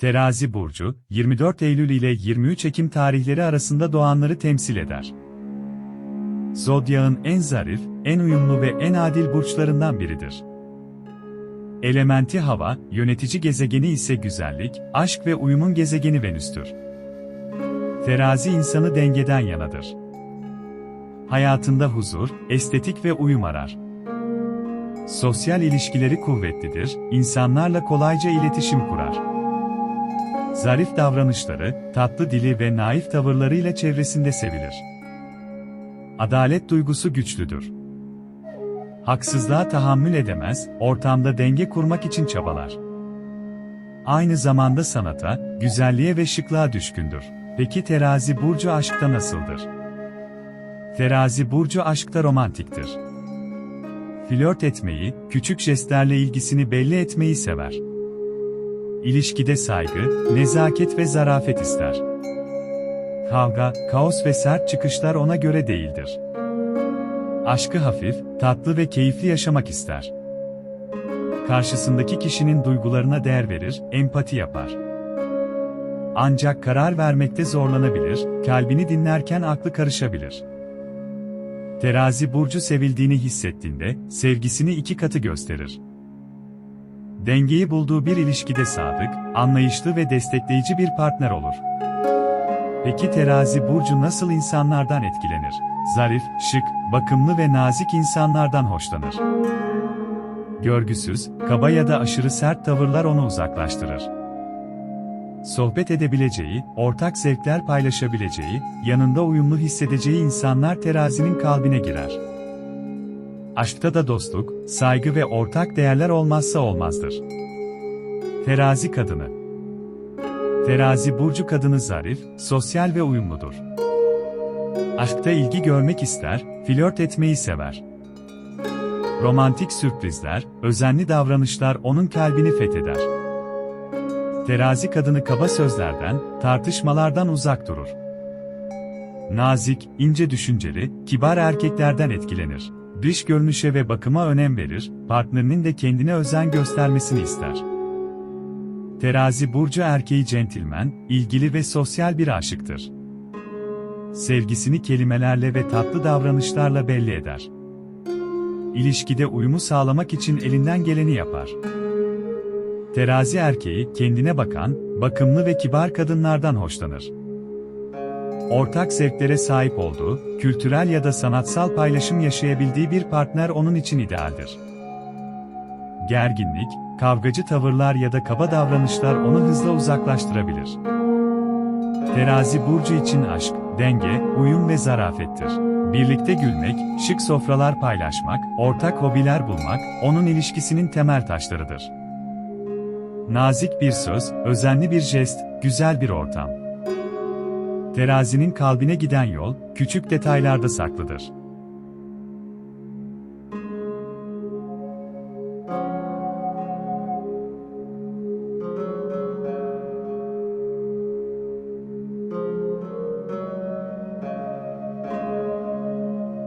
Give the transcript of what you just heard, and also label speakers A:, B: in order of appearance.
A: Terazi burcu, 24 Eylül ile 23 Ekim tarihleri arasında doğanları temsil eder. Zodyağın en zarif, en uyumlu ve en adil burçlarından biridir. Elementi hava, yönetici gezegeni ise güzellik, aşk ve uyumun gezegeni Venüs'tür. Terazi insanı dengeden yanadır. Hayatında huzur, estetik ve uyum arar. Sosyal ilişkileri kuvvetlidir, insanlarla kolayca iletişim kurar. Zarif davranışları, tatlı dili ve naif tavırlarıyla çevresinde sevilir. Adalet duygusu güçlüdür. Haksızlığa tahammül edemez, ortamda denge kurmak için çabalar. Aynı zamanda sanata, güzelliğe ve şıklığa düşkündür. Peki terazi burcu aşkta nasıldır? Terazi burcu aşkta romantiktir. Flört etmeyi, küçük jestlerle ilgisini belli etmeyi sever. İlişkide saygı, nezaket ve zarafet ister. Kavga, kaos ve sert çıkışlar ona göre değildir. Aşkı hafif, tatlı ve keyifli yaşamak ister. Karşısındaki kişinin duygularına değer verir, empati yapar. Ancak karar vermekte zorlanabilir, kalbini dinlerken aklı karışabilir. Terazi burcu sevildiğini hissettiğinde, sevgisini iki katı gösterir. Dengeyi bulduğu bir ilişkide sadık, anlayışlı ve destekleyici bir partner olur. Peki terazi burcu nasıl insanlardan etkilenir? Zarif, şık, bakımlı ve nazik insanlardan hoşlanır. Görgüsüz, kaba ya da aşırı sert tavırlar onu uzaklaştırır. Sohbet edebileceği, ortak zevkler paylaşabileceği, yanında uyumlu hissedeceği insanlar terazinin kalbine girer. Aşkta da dostluk, saygı ve ortak değerler olmazsa olmazdır. Terazi kadını Terazi burcu kadını zarif, sosyal ve uyumludur. Aşkta ilgi görmek ister, flört etmeyi sever. Romantik sürprizler, özenli davranışlar onun kalbini fetheder. Terazi kadını kaba sözlerden, tartışmalardan uzak durur. Nazik, ince düşünceli, kibar erkeklerden etkilenir. Dış görünüşe ve bakıma önem verir, partnerinin de kendine özen göstermesini ister. Terazi burcu erkeği centilmen, ilgili ve sosyal bir aşıktır. Sevgisini kelimelerle ve tatlı davranışlarla belli eder. İlişkide uyumu sağlamak için elinden geleni yapar. Terazi erkeği kendine bakan, bakımlı ve kibar kadınlardan hoşlanır. Ortak zevklere sahip olduğu, kültürel ya da sanatsal paylaşım yaşayabildiği bir partner onun için idealdir. Gerginlik, kavgacı tavırlar ya da kaba davranışlar onu hızla uzaklaştırabilir. Terazi burcu için aşk, denge, uyum ve zarafettir. Birlikte gülmek, şık sofralar paylaşmak, ortak hobiler bulmak, onun ilişkisinin temel taşlarıdır. Nazik bir söz, özenli bir jest, güzel bir ortam. Terazinin kalbine giden yol, küçük detaylarda saklıdır.